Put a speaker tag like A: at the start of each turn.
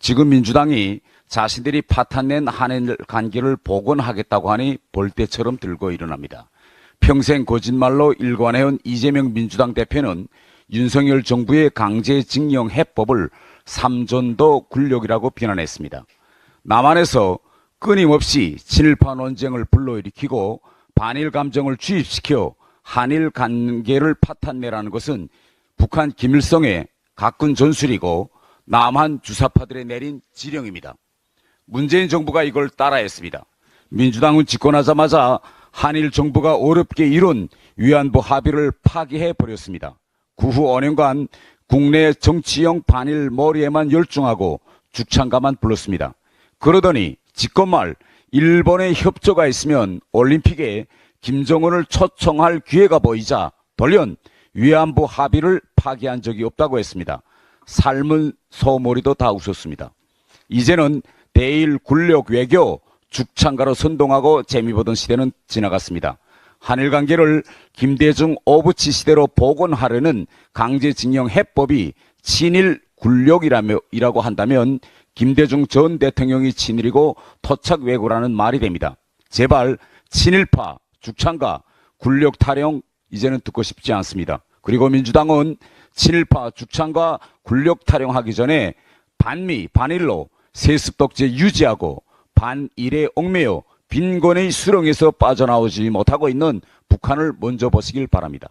A: 지금 민주당이 자신들이 파탄낸 한일 관계를 복원하겠다고 하니 볼때처럼 들고 일어납니다. 평생 거짓말로 일관해온 이재명 민주당 대표는 윤석열 정부의 강제징용 해법을 삼전도 굴욕이라고 비난했습니다. 남한에서 끊임없이 친일파 논쟁을 불러일으키고 반일 감정을 주입시켜 한일 관계를 파탄내라는 것은 북한 김일성의 가꾼 전술이고 남한 주사파들의 내린 지령입니다. 문재인 정부가 이걸 따라했습니다. 민주당은 집권하자마자 한일 정부가 어렵게 이룬 위안부 합의를 파기해 버렸습니다. 그후 5년간 국내 정치형 반일 머리에만 열중하고 죽창가만 불렀습니다. 그러더니 집권 말 일본의 협조가 있으면 올림픽에 김정은을 초청할 기회가 보이자 돌연 위안부 합의를 파기한 적이 없다고 했습니다. 삶은 소머리도 다 웃었습니다. 이제는 대일 굴력 외교 죽창가로 선동하고 재미 보던 시대는 지나갔습니다. 한일 관계를 김대중 오부치 시대로 복원하려는 강제징용 해법이 친일 굴욕이라며 이라고 한다면 김대중 전 대통령이 친일이고 토착 왜고라는 말이 됩니다. 제발 친일파 죽창가 굴욕 타령 이제는 듣고 싶지 않습니다. 그리고 민주당은 친일파 죽창과 굴욕 타령하기 전에 반미 반일로 세습 독재 유지하고 반일에 얽매여 빈곤의 수렁에서 빠져나오지 못하고 있는 북한을 먼저 보시길 바랍니다.